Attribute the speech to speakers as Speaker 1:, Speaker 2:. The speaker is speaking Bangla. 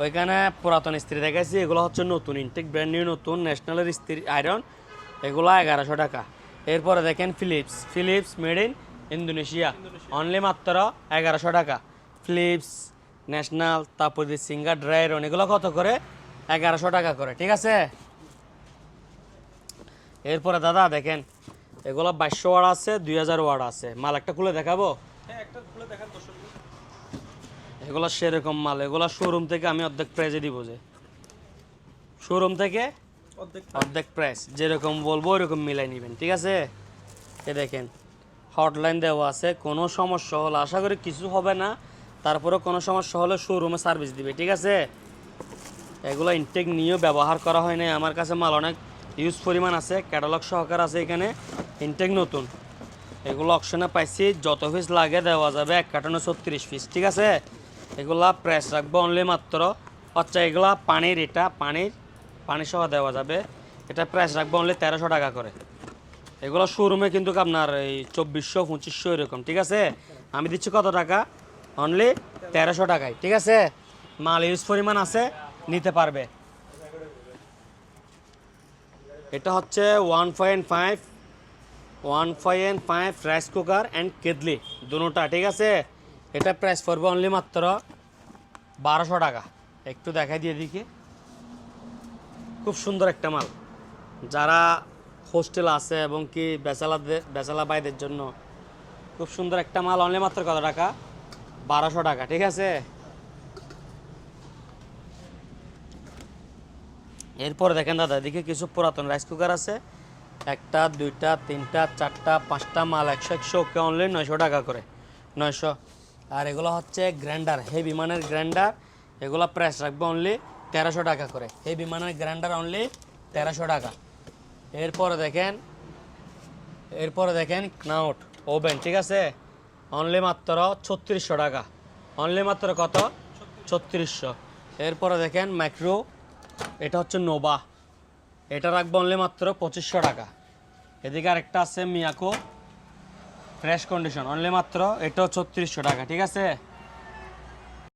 Speaker 1: ওইখানে পুরাতন স্ত্রী দেখাইছি, এগুলো হচ্ছে নতুন ইনটেক ব্র্যান্ড নিউ নতুন ন্যাশনালের স্ত্রী আয়রন এগুলো এগারোশো টাকা। এরপরে দেখেন Philips Philips made in Indonesia only মাত্র এগারোশো টাকা। ফিলিপস ন্যাশনাল তারপর যে সিঙ্গার ড্রাই আয়রন এগুলো কত করে? এগারোশো টাকা করে, ঠিক আছে? এরপরে দাদা দেখেন, এগুলো বাইশশো ওয়াট আছে, দুই হাজার ওয়াট আছে। মাল একটা খুলে দেখাবো?
Speaker 2: হ্যাঁ একটা খুলে
Speaker 1: এগুলো সেরকম মাল এগুলো শোরুম থেকে আমি অর্ধেক প্রাইজে দিব যে। শোরুম থেকে অর্ধেক প্রাইস যেরকম বলব ওরকম মিলাই নেবেন ঠিক আছে? এ দেখেন হটলাইন দেওয়া আছে কোনো সমস্যা হলে আশা করি কিছু হবে না তারপরেও কোনো সমস্যা হলে শোরুমে সার্ভিস দিবে ঠিক আছে? এগুলো ইনটেক নিয়েও ব্যবহার করা হয় না আমার কাছে মাল অনেক ইউজ পরিমাণ আছে ক্যাটালগ সহকার আছে এখানে ইনটেক নতুন। এগুলো অপশনে পাইছি যত পিস লাগে দেওয়া যাবে এক কার্টনে ছত্রিশ পিস ঠিক আছে? এগুলা প্রাইস রাখব অনলি মাত্র। আচ্ছা এগুলা পানির এটা, পানির, পানি সহ দেওয়া যাবে। এটা প্রাইস রাখব অনলি তেরোশো টাকা করে। এগুলো শোরুমে কিন্তু আপনার এই চব্বিশশো, পঁচিশশো এরকম, ঠিক আছে? আমি দিচ্ছি কত টাকা? অনলি তেরোশো টাকায়, ঠিক আছে? মাল ইউজ পরিমাণ আছে, নিতে পারবে। এটা হচ্ছে one point five one point five rice cooker and kettle দুটোটা ঠিক আছে? এটা প্রাইস পড়বে অনলি মাত্র বারোশো টাকা। একটু দেখাই দিয়ে দেখি। খুব সুন্দর একটা মাল। যারা হোস্টেল আছে এবং কি বেচালাদের বেচালা বাইদের জন্য খুব সুন্দর একটা মাল অনলি মাত্র কত টাকা? বারোশো টাকা, ঠিক আছে? এরপরে দেখেন দাদা, এদিকে কিছু পুরাতন রাইস কুকার আছে। একটা, দুইটা, তিনটা, চারটা, পাঁচটা মাল একশো একশো, ওকে অনলি নয়শো টাকা করে। নয়শো। আর এগুলো হচ্ছে গ্র্যান্ডার হেভি মানের গ্র্যান্ডার এগুলো প্রাইস রাখবে অনলি তেরোশো টাকা করে। হেভি মানের গ্র্যান্ডার অনলি তেরোশো টাকা। এরপরে দেখেন এরপরে দেখেন নাউট ওভেন ঠিক আছে? অনলি মাত্র ছত্রিশশো টাকা। অনলি মাত্র কত? ছত্রিশশো। এরপরে দেখেন মাইক্রো এটা হচ্ছে নোবা। এটা রাখব অনলি মাত্র পঁচিশশো টাকা। এদিকে আরেকটা আছে মিয়াকো। ফ্রেশ কন্ডিশন অনলি মাত্র এটাও ছত্রিশশো টাকা ঠিক আছে?